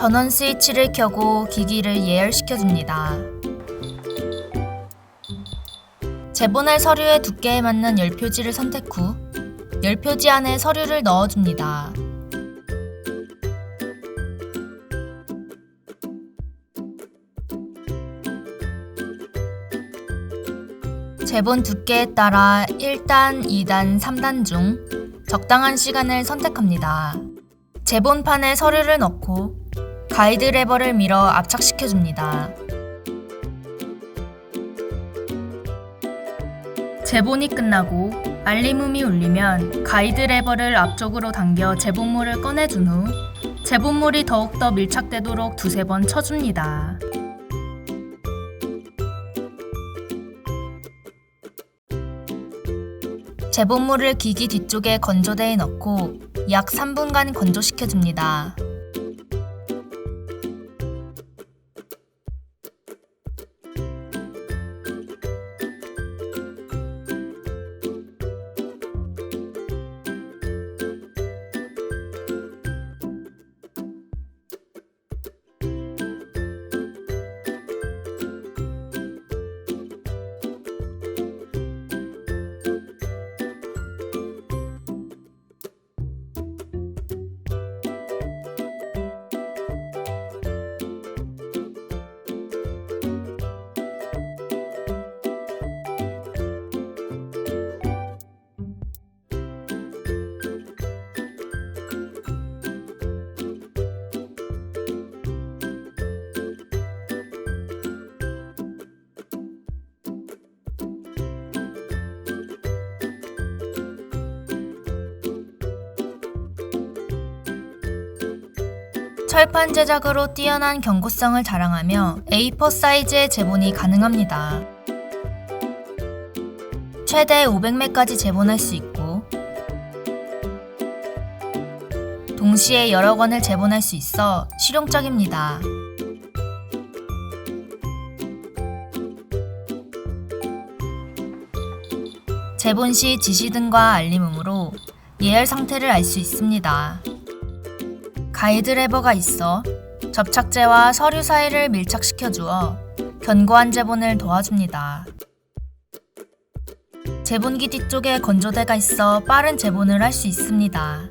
전원 스위치를 켜고 기기를 예열시켜줍니다. 재본할 서류의 두께에 맞는 열 표지를 선택 후 열 표지 안에 서류를 넣어줍니다. 제본 두께에 따라 1단, 2단, 3단 중 적당한 시간을 선택합니다. 제본판에 서류를 넣고 가이드 레버를 밀어 압착시켜줍니다. 제본이 끝나고 알림음이 울리면 가이드 레버를 앞쪽으로 당겨 제본물을 꺼내준 후 제본물이 더욱더 밀착되도록 두세 번 쳐줍니다. 제본물을 기기 뒤쪽에 건조대에 넣고 약 3분간 건조시켜줍니다. 철판 제작으로 뛰어난 견고성을 자랑하며 A4 사이즈의 제본이 가능합니다. 최대 500매까지 제본할 수 있고 동시에 여러 권을 제본할 수 있어 실용적입니다. 제본 시 지시 등과 알림음으로 예열 상태를 알 수 있습니다. 가이드 레버가 있어 접착제와 서류 사이를 밀착시켜 주어 견고한 제본을 도와줍니다. 제본기 뒤쪽에 건조대가 있어 빠른 제본을 할 수 있습니다.